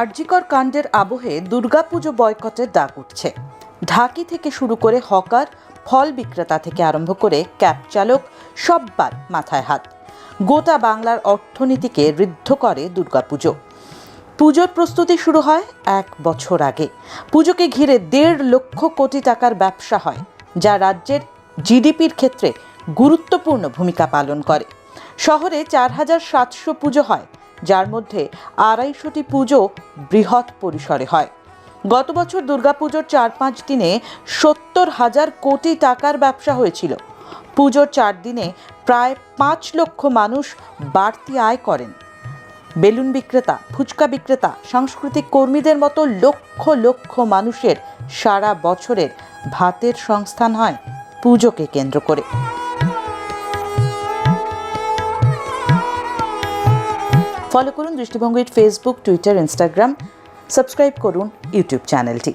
আরজিকর কাণ্ডের আবহে দুর্গাপুজো বয়কটের ডাক উঠছে। ঢাকি থেকে শুরু করে হকার, ফল বিক্রেতা থেকে আরম্ভ করে ক্যাব চালক সব্বার মাথায় হাত। গোটা বাংলার অর্থনীতিকে ঋদ্ধ করে দুর্গাপুজো। পুজোর প্রস্তুতি শুরু হয় এক বছর আগে। পুজোকে ঘিরে দেড় লক্ষ কোটি টাকার ব্যবসা হয়, যা রাজ্যের জিডিপির ক্ষেত্রে গুরুত্বপূর্ণ ভূমিকা পালন করে। শহরে চার হাজার সাতশো পুজো হয়, যার মধ্যে আড়াইশোটি পুজো বৃহৎ পরিসরে হয়। গত বছর দুর্গাপুজোর চার পাঁচ দিনে সত্তর হাজার কোটি টাকার ব্যবসা হয়েছিল। পুজোর চার দিনে প্রায় পাঁচ লক্ষ মানুষ বাড়তি আয় করেন। বেলুন বিক্রেতা, ফুচকা বিক্রেতা, সাংস্কৃতিক কর্মীদের মতো লক্ষ লক্ষ মানুষের সারা বছরের ভাতের সংস্থান হয় পুজোকে কেন্দ্র করে। ফলো করুন দৃষ্টিভঙ্গির ফেসবুক টুইটার ইনস্টাগ্রাম সাবস্ক্রাইব করুন ইউটিউব চ্যানেলটি